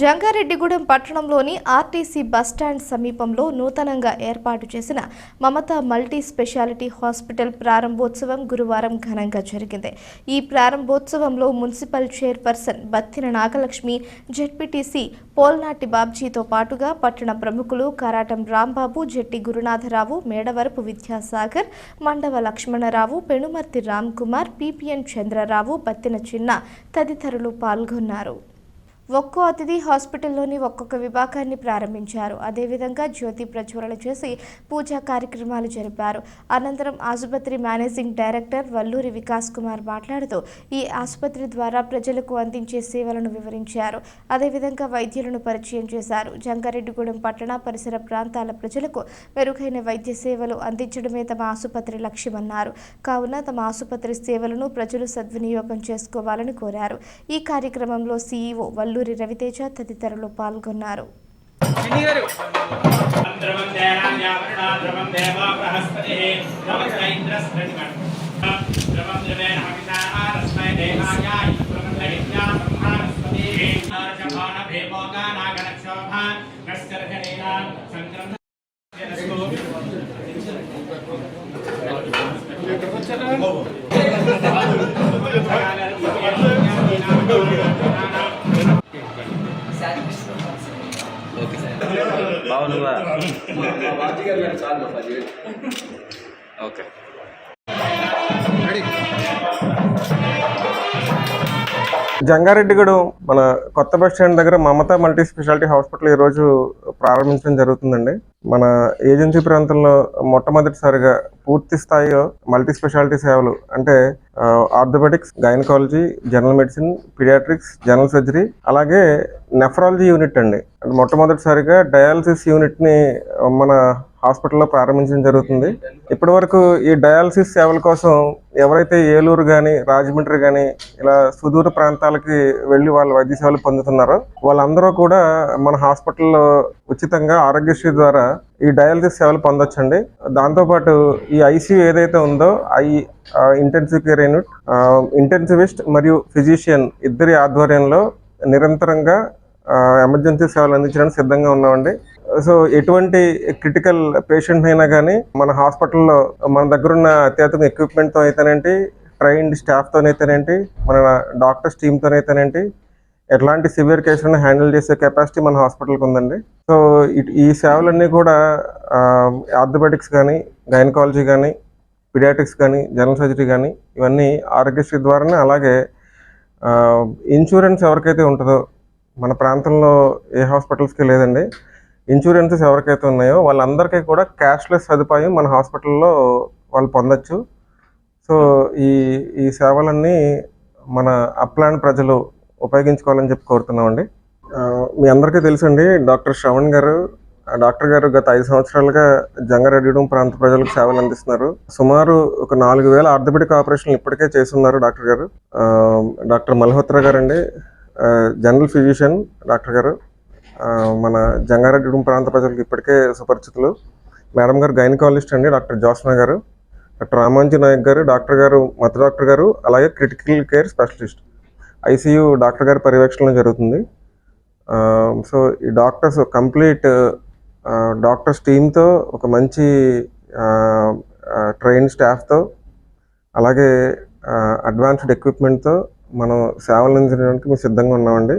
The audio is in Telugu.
జంగారెడ్డిగూడెం పట్టణంలోని ఆర్టీసీ బస్టాండ్ సమీపంలో నూతనంగా ఏర్పాటు చేసిన మమత మల్టీ స్పెషాలిటీ హాస్పిటల్ ప్రారంభోత్సవం గురువారం ఘనంగా జరిగింది. ఈ ప్రారంభోత్సవంలో municipal chairperson Battina Nagalakshmi ZPTC Polnati బాబ్జీతో పాటుగా పట్టణ ప్రముఖులు కరాటం రాంబాబు జెట్టి గురునాథరావు మేడవరపు విద్యాసాగర్ మండవ లక్ష్మణరావు పెనుమర్తి రామ్ కుమార్ పిపిఎన్ చంద్రరావు బత్తిన చిన్న తదితరులు పాల్గొన్నారు. ఒక్కో అతిథి హాస్పిటల్లోని ఒక్కొక్క విభాగాన్ని ప్రారంభించారు. అదేవిధంగా జ్యోతి ప్రజ్వలన చేసి పూజా కార్యక్రమాలు జరిపారు. అనంతరం ఆసుపత్రి మేనేజింగ్ డైరెక్టర్ వల్లూరి వికాస్ కుమార్ మాట్లాడుతూ ఈ ఆసుపత్రి ద్వారా ప్రజలకు అందించే సేవలను వివరించారు. అదేవిధంగా వైద్యులను పరిచయం చేశారు. జంగారెడ్డిగూడెం పట్టణ పరిసర ప్రాంతాల ప్రజలకు మెరుగైన వైద్య సేవలు అందించడమే తమ ఆసుపత్రి లక్ష్యమన్నారు. కావున తమ ఆసుపత్రి సేవలను ప్రజలు సద్వినియోగం చేసుకోవాలని కోరారు. ఈ కార్యక్రమంలో సీఈఓ వల్లూరి రవితేజ తదితరులు పాల్గొన్నారు. చిన్ని నువ్వా ఓకే. జంగారెడ్డిగూడెం మన కొత్త బస్ స్టాండ్ దగ్గర మమతా మల్టీ స్పెషాలిటీ హాస్పిటల్ ఈరోజు ప్రారంభించడం జరుగుతుందండి. మన ఏజెన్సీ ప్రాంతంలో మొట్టమొదటిసారిగా పూర్తి స్థాయిలో మల్టీ స్పెషాలిటీ సేవలు అంటే orthopaedics gynaecology general medicine paediatrics general surgery అలాగే నెఫ్రాలజీ యూనిట్ అండి. అంటే మొట్టమొదటిసారిగా డయాలసిస్ యూనిట్ని మన హాస్పిటల్లో ప్రారంభించడం జరుగుతుంది. ఇప్పటి వరకు ఈ డయాలసిస్ సేవల కోసం ఎవరైతే ఏలూరు కానీ రాజమండ్రి కానీ ఇలా సుదూర ప్రాంతాలకి వెళ్ళి వాళ్ళ వైద్య సేవలు పొందుతున్నారో వాళ్ళందరూ కూడా మన హాస్పిటల్లో ఉచితంగా ఆరోగ్యశ్రీ ద్వారా ఈ డయాలసిస్ సేవలు పొందొచ్చండి. దాంతోపాటు ఈ ఐసీయూ ఏదైతే ఉందో I intensive care unit intensivist మరియు ఫిజిషియన్ ఇద్దరి ఆధ్వర్యంలో నిరంతరంగా ఎమర్జెన్సీ సేవలు అందించడానికి సిద్ధంగా ఉన్నామండి. సో ఎటువంటి క్రిటికల్ పేషెంట్ అయినా కానీ మన హాస్పిటల్లో మన దగ్గర ఉన్న అత్యాధునిక ఎక్విప్మెంట్తో అయితేనేంటి ట్రైన్డ్ స్టాఫ్తోనైతేనేంటి మన డాక్టర్స్ టీమ్తోనైతేనేంటి ఎట్లాంటి సివియర్ కేసులను హ్యాండిల్ చేసే కెపాసిటీ మన హాస్పిటల్కి ఉందండి. సో ఇట్- ఈ సేవలన్నీ కూడా ఆర్థోపెటిక్స్ కానీ గైనకాలజీ కానీ పిడియాటిక్స్ కానీ జనరల్ సర్జరీ కానీ ఇవన్నీ ఆరోగ్యశ్రీ ద్వారానే అలాగే ఇన్సూరెన్స్ ఎవరికైతే ఉంటుందో మన ప్రాంతంలో ఏ హాస్పిటల్స్కి లేదండి ఇన్సూరెన్సెస్ ఎవరికైతే ఉన్నాయో వాళ్ళందరికీ కూడా క్యాష్లెస్ సదుపాయం మన హాస్పిటల్లో వాళ్ళు పొందొచ్చు. సో ఈ ఈ సేవలన్నీ మన అప్లాండ్ ప్రజలు ఉపయోగించుకోవాలని చెప్పి కోరుతున్నామండి. మీ అందరికీ తెలుసండి డాక్టర్ శ్రవణ్ గారు డాక్టర్ గారు గత ఐదు సంవత్సరాలుగా జంగారెడ్డిగూడెం ప్రాంత ప్రజలకు సేవలు అందిస్తున్నారు. సుమారు ఒక నాలుగు వేల ఆర్థోపెడిక్ ఆపరేషన్లు ఇప్పటికే చేస్తున్నారు డాక్టర్ గారు. డాక్టర్ మల్హోత్రా గారు అండి జనరల్ ఫిజిషియన్ డాక్టర్ గారు. మన జంగారెడ్డి ప్రాంత ప్రజలకు ఇప్పటికే సుపరిచితులు. మేడం గారు గైనకాలజిస్ట్ అండి డాక్టర్ జోస్నా గారు. డాక్టర్ రామాంజీ నాయక్ గారు డాక్టర్ గారు మత డాక్టర్ గారు అలాగే critical care specialist. ICU doctor గారి పర్యవేక్షణలో జరుగుతుంది. సో ఈ డాక్టర్స్ కంప్లీట్ డాక్టర్స్ టీమ్తో ఒక మంచి ట్రైన్ స్టాఫ్తో అలాగే అడ్వాన్స్డ్ ఎక్విప్మెంట్తో మనం సేవలు అందించడానికి మేము సిద్ధంగా ఉన్నామండి.